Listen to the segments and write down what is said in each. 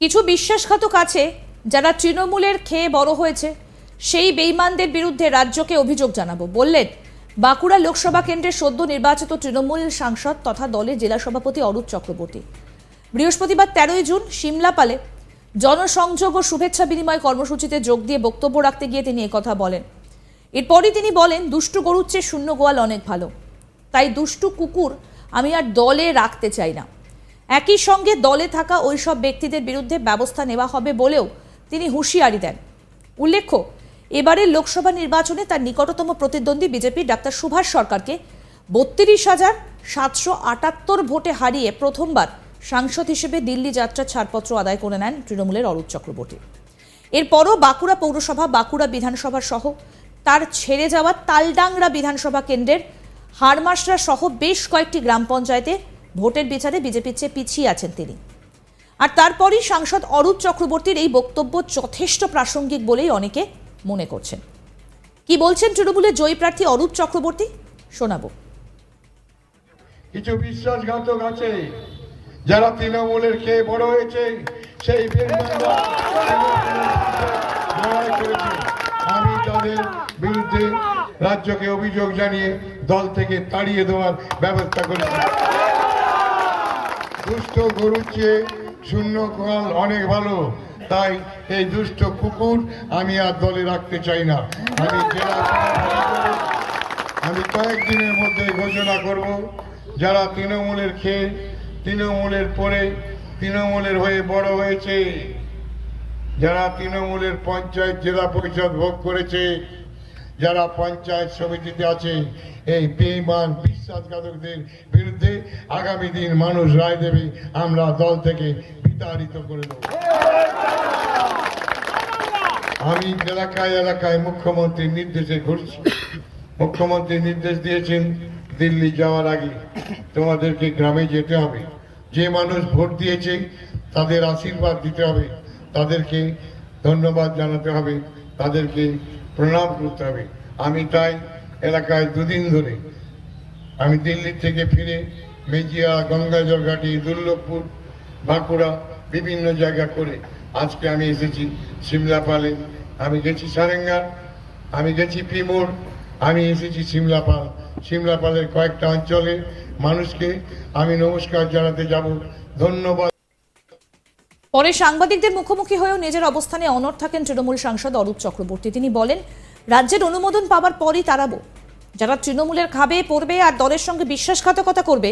কিছু বিশ্বাসঘাতক আছে যারা তৃণমূলের খেয়ে বড় হয়েছে। সেই বেইমানদের বিরুদ্ধে রাজ্যকে অভিযোগ জানাব। বললেন, বাঁকুড়া লোকসভা কেন্দ্রের সদ্য নির্বাচিত তৃণমূল সাংসদ তথা দলের জেলা সভাপতি অরূপ চক্রবর্তী। বৃহস্পতিবার তেরোই জুন সিমলাপালে জনসংযোগ ও শুভেচ্ছা বিনিময় কর্মসূচিতে যোগ দিয়ে বক্তব্য রাখতে গিয়ে তিনি একথা বলেন। এরপরই তিনি বলেন, দুষ্টু গরুর চেয়ে শূন্য গোয়াল অনেক ভালো। তাই দুষ্টু কুকুর আমি আর দলে রাখতে চাই না। একই সঙ্গে দলে থাকা ওইসব ব্যক্তিদের বিরুদ্ধে ব্যবস্থা নেওয়া হবে বলেও তিনি হুঁশিয়ারি দেন। উল্লেখ্য, এবারের লোকসভা নির্বাচনে তার নিকটতম প্রতিদ্বন্দ্বী বিজেপি ডাক্তার সুভাষ সরকারকে বত্রিশ হাজার সাতশো আটাত্তর ভোটে হারিয়ে প্রথমবার সাংসদ হিসেবে দিল্লি যাত্রার ছাড়পত্র আদায় করে নেন তৃণমূলের অরূপ চক্রবর্তী। এরপরও বাঁকুড়া পৌরসভা, বাঁকুড়া বিধানসভা সহ তার ছেড়ে যাওয়া তালডাংরা বিধানসভা কেন্দ্রের হারমাসরা সহ বেশ কয়েকটি গ্রাম পঞ্চায়েতে ভোটের বিচারে বিজেপির চেয়ে পিছিয়ে আছেন তিনি। আর তারপরই সাংসদ অরূপ চক্রবর্তীর এই বক্তব্য যথেষ্ট প্রাসঙ্গিক বলেই অনেকে মনে করছেন। কি বলছেন তৃণমূলের জয়ী প্রার্থী অরূপ চক্রবর্তী? শোনাবো। কিছু বিশ্বাসঘাতক আছে, যারা তৃণমূলের খেয়ে বড় হয়েছে, সেই আমি তাদের বিরুদ্ধে রাজ্যকে অভিযোগ জানিয়ে দল থেকে তাড়িয়ে দেওয়ার ব্যবস্থা করেছি। দুষ্ট গরুর চেয়ে শূন্য কল অনেক ভালো। তাই এই দুষ্ট কুকুর আমি আর দলে রাখতে চাই না। আমি আমি কয়েকদিনের মধ্যে ঘোষণা করব, যারা তৃণমূলের খেয়ে, তৃণমূলের পরে, তৃণমূলের হয়ে বড় হয়েছে, যারা তৃণমূলের পঞ্চায়েত জেলা পরিষদ ভোগ করেছে যারা পঞ্চায়েত সমিতিতে আছে, এই বেইমান বিশ্বাসঘাতকদের বিরুদ্ধে আগামী দিন মানুষ রায় দেবে, আমরা দল থেকে বিতাড়িত করে দেব। আমি এলাকায় এলাকায় মুখ্যমন্ত্রীর নির্দেশে ঘুরছি। মুখ্যমন্ত্রী নির্দেশ দিয়েছেন, দিল্লি যাওয়ার আগে তোমাদেরকে গ্রামে যেতে হবে। যে মানুষ ভোট দিয়েছে, তাদের আশীর্বাদ দিতে হবে। তাদেরকে ধন্যবাদ জানাতে হবে। তাদেরকে প্রণাম করতে হবে আমি তাই এলাকায় দুদিন ধরে আমি দিল্লি থেকে ফিরে মেজিয়া গঙ্গাজল ঘাটি, দুর্লভপুর, বাঁকুড়া বিভিন্ন জায়গা করে আজকে আমি এসেছি সিমলাপালে আমি গেছি সারেঙ্গা আমি গেছি পিমোর, আমি এসেছি সিমলাপাল সিমলাপালের কয়েকটা অঞ্চলে মানুষকে আমি নমস্কার জানাতে যাব। ধন্যবাদ। পরে সাংবাদিকদের মুখোমুখি হয়েও নিজের অবস্থানে অনড় থাকেন তৃণমূল সাংসদ অরূপ চক্রবর্তী। তিনি বলেন, রাজ্যের অনুমোদন পাওয়ার পরই তাড়াবো যারা তৃণমূলের খাবে, পড়বে আর দলের সঙ্গে বিশ্বাসঘাতকতা করবে,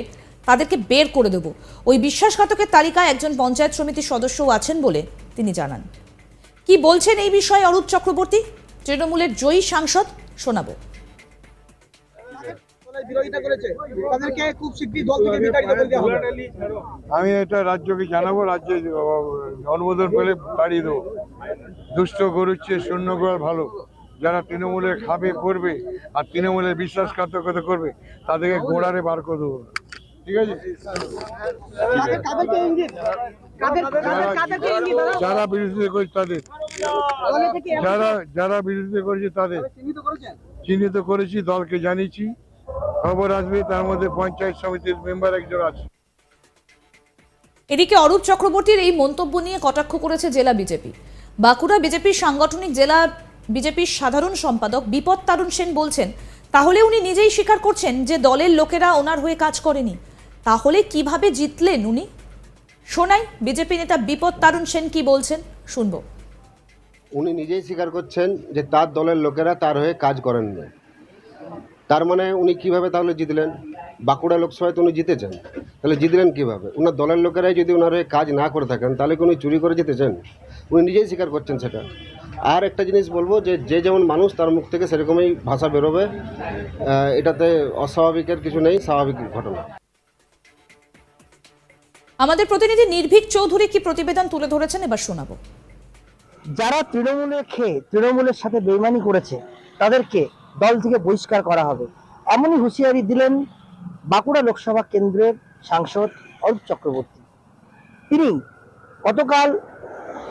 তাদেরকে বের করে দেব। ওই বিশ্বাসঘাতকের তালিকায় একজন পঞ্চায়েত সমিতির সদস্যও আছেন বলে তিনি জানান। কি বলছেন এই বিষয়ে অরূপ চক্রবর্তী? তৃণমূলের জয়ী সাংসদ শোনাবো। বিরোধিতা করেছে তাদেরকে খুব শীঘ্রই দল থেকে বিতাড়িত করে দেওয়া হবে। আমি এটা রাজ্যকে জানাব রাজ্যে অনুমোদন পেলে বাড়িয়ে দেবো। দুষ্ট গরুর চেয়ে শূন্য করা ভালো। যারা তৃণমূলের খাবে করবে আর তৃণমূলের বিশ্বাসঘাতকতা করবে তাদেরকে গোড়ারে বার করে দেবো। ঠিক আছে? যারা বিরোধিতা করছে তাদের। যারা যারা বিরোধিতা করেছে তাদের। চিহ্নিত করেছি দলকে জানিয়েছি। খবর আসবে তার মধ্যে পঞ্চায়েত সমিতির মেম্বার একজন আছে। এদিকে অরূপ চক্রবর্তীর এই মন্তব্য নিয়ে কটাক্ষ করেছে জেলা বিজেপি। বাঁকুড়া বিজেপির সাংগঠনিক জেলা বিজেপির সাধারণ সম্পাদক বিপদ তারুণ সেন বলছেন তাহলে উনি নিজেই স্বীকার করছেন যে দলের লোকেরা ওনার হয়ে কাজ করেনি। তাহলে কীভাবে জিতলেন উনি? শোনাই বিজেপি নেতা বিপদ তারুণ সেন কি বলছেন শুনব। উনি নিজেই স্বীকার করছেন যে তার দলের লোকেরা তার হয়ে কাজ করেন না তার মানে উনি কীভাবে তাহলে জিতলেন? বাঁকুড়া লোকসভায় তো উনি জিতেছেন। তাহলে জিতলেন কীভাবে? ওনার দলের লোকেরাই যদি ওনার হয়ে কাজ না করে থাকেন তাহলে কি উনি চুরি করে জিতেছেন? উনি নিজেই স্বীকার করছেন সেটা। আর একটা জিনিস বলব যে যে যেমন মানুষ তার মুখ থেকে সেরকমই ভাষা বেরোবে এটাতে অস্বাভাবিকের কিছু নেই স্বাভাবিক ঘটনা। আমাদের প্রতিনিধি নির্ভীক চৌধুরী কি প্রতিবেদন তুলে ধরেছেন? এবার শোনাবো। যারা তৃণমূলের খেয়ে তৃণমূলের সাথে বেইমানি করেছে তাদেরকে দল থেকে বহিষ্কার করা হবে। এমনই হুঁশিয়ারি দিলেন বাঁকুড়া লোকসভা কেন্দ্রের সাংসদ অরূপ চক্রবর্তী। তিনি গতকাল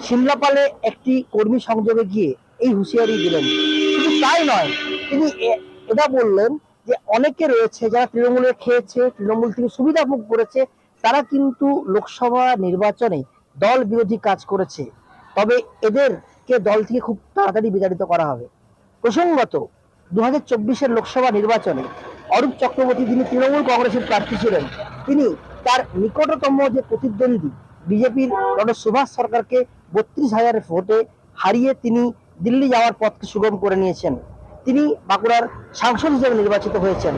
সিমলাপালে একটি কর্মী সংযোগে গিয়ে এই হুঁশিয়ারি দিলেন। শুধু তাই নয়, তিনি এটা বললেন যে অনেকে রয়েছে যারা তৃণমূলে খেয়েছে, তৃণমূল থেকে সুবিধা ভোগ করেছে, তারা কিন্তু লোকসভা নির্বাচনে দল বিরোধী কাজ করেছে। তবে এদেরকে দল থেকে খুব তাড়াতাড়ি বিতাড়িত করা হবে। প্রসঙ্গত দু হাজার লোকসভা নির্বাচনে অরূপ চক্রবর্তী যিনি তৃণমূল কংগ্রেসের প্রার্থী ছিলেন, তিনি তার নিকটতম যে প্রতিদ্বন্দ্বী বিজেপির ডক্টর সুভাষ সরকারকে বত্রিশ হাজার ভোটে হারিয়ে তিনি দিল্লি যাওয়ার পথকে সুগম করে নিয়েছেন। তিনি বাঁকুড়ার সাংসদ হিসেবে নির্বাচিত হয়েছেন।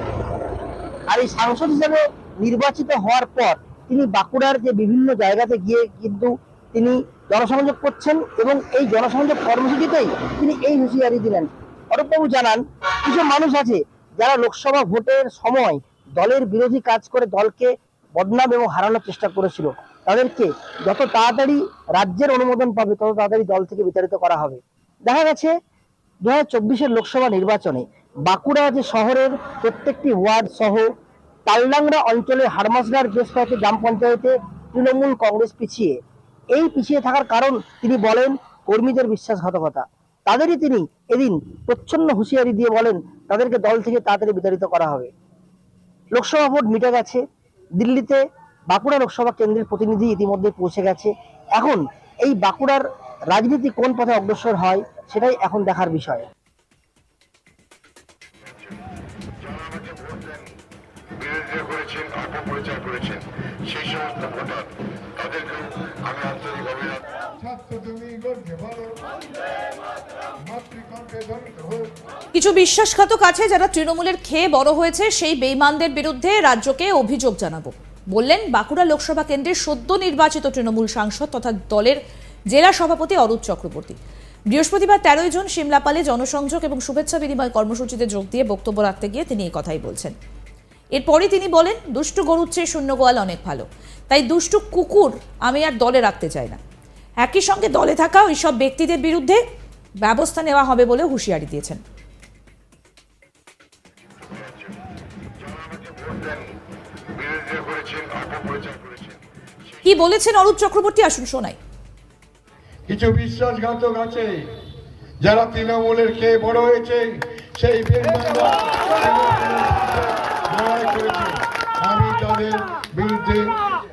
আর এই সাংসদ হিসেবে নির্বাচিত হওয়ার পর তিনি বাঁকুড়ার যে বিভিন্ন জায়গাতে গিয়ে কিন্তু তিনি জনসংযোগ করছেন এবং এই জনসংযোগ কর্মসূচিতেই তিনি এই হুঁশিয়ারি দিলেন। অরূপবাবু জানান, কিছু মানুষ আছে যারা লোকসভা ভোটের সময় দলের বিরোধী কাজ করে দলকে বদনাম এবং হারানোর চেষ্টা করেছিল। তাদেরকে যত তাড়াতাড়ি রাজ্যের অনুমোদন পাবে, তত তাড়াতাড়ি দল থেকে বিতাড়িত করা হবে। দেখা গেছে দু হাজার লোকসভা নির্বাচনে বাঁকুড়া যে শহরের প্রত্যেকটি ওয়ার্ড সহ তালডাংরা অঞ্চলের হারমাসগার বেশ কয়েকটি গ্রাম পঞ্চায়েতে তৃণমূল কংগ্রেস পিছিয়ে। এই পিছিয়ে থাকার কারণ তিনি বলেন, কর্মীদের বিশ্বাসঘাতকতা। তাদেরই তিনি এদিন প্রচ্ছন্ন হুঁশিয়ারি দিয়ে বলেন, তাদেরকে দল থেকে তাড়াতাড়ি বিতাড়িত করা হবে। লোকসভা ভোট মিটে গেছে। দিল্লিতে বাঁকুড়া লোকসভা কেন্দ্রের প্রতিনিধি ইতিমধ্যে পৌঁছে গেছে। এখন এই বাঁকুড়ার রাজনীতি কোন পথে অগ্রসর হয়, সেটাই এখন দেখার বিষয়। সেই সমস্ত ভোটার, তাদেরকেও আমি আন্তরিক অভিনন্দন কিছু বিশ্বাসঘাতক আছে যারা তৃণমূলের খেয়ে বড় হয়েছে, সেই বেইমানদের বিরুদ্ধে রাজ্যকে অভিযোগ জানাব। বললেন বাঁকুড়া লোকসভা কেন্দ্রের সদ্য নির্বাচিত তৃণমূল সাংসদ তথা দলের জেলা সভাপতি অরূপ চক্রবর্তী। বৃহস্পতিবার তেরোই জুন সিমলাপালে জনসংযোগ এবং শুভেচ্ছা বিনিময় কর্মসূচিতে যোগ দিয়ে বক্তব্য রাখতে গিয়ে তিনি এই কথাই বলছেন। এরপরই তিনি বলেন, দুষ্টু গরুর চেয়ে শূন্য গোয়াল অনেক ভালো। তাই দুষ্টু কুকুর আমি আর দলে রাখতে চাই না। একই সঙ্গে দলে থাকা ওই সব ব্যক্তিদের বিরুদ্ধে ব্যবস্থা নেওয়া হবে বলে হুঁশিয়ারি দিয়েছেন। কি বলেছেন অরূপ চক্রবর্তী? আসুন শোনাই। কিছু বিশ্বাসঘাতক আছে যারা তৃণমূলের খেয়ে বড় হয়েছে, সেই আমি তাদের বিরুদ্ধে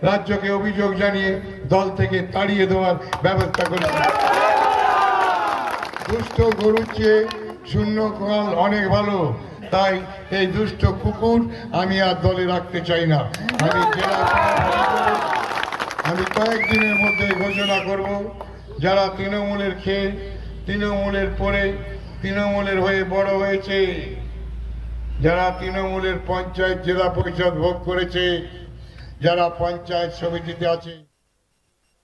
রাজ্যকে অভিযোগ জানিয়ে দল থেকে তাড়িয়ে দেওয়ার ব্যবস্থা করেছি দুষ্ট গরুর চেয়ে শূন্য কাল অনেক ভালো, তাই এই দুষ্ট কুকুর আমি আর দলে রাখতে চাই না। আমি আমি কয়েকদিনের মধ্যে ঘোষণা করব, যারা তৃণমূলের খেয়ে, তৃণমূলের পরে তৃণমূলের হয়ে বড় হয়েছে, যারা তৃণমূলের পঞ্চায়েত জেলা পরিষদ ভোগ করেছে, যারা পঞ্চায়েত সমিতিতে আছে।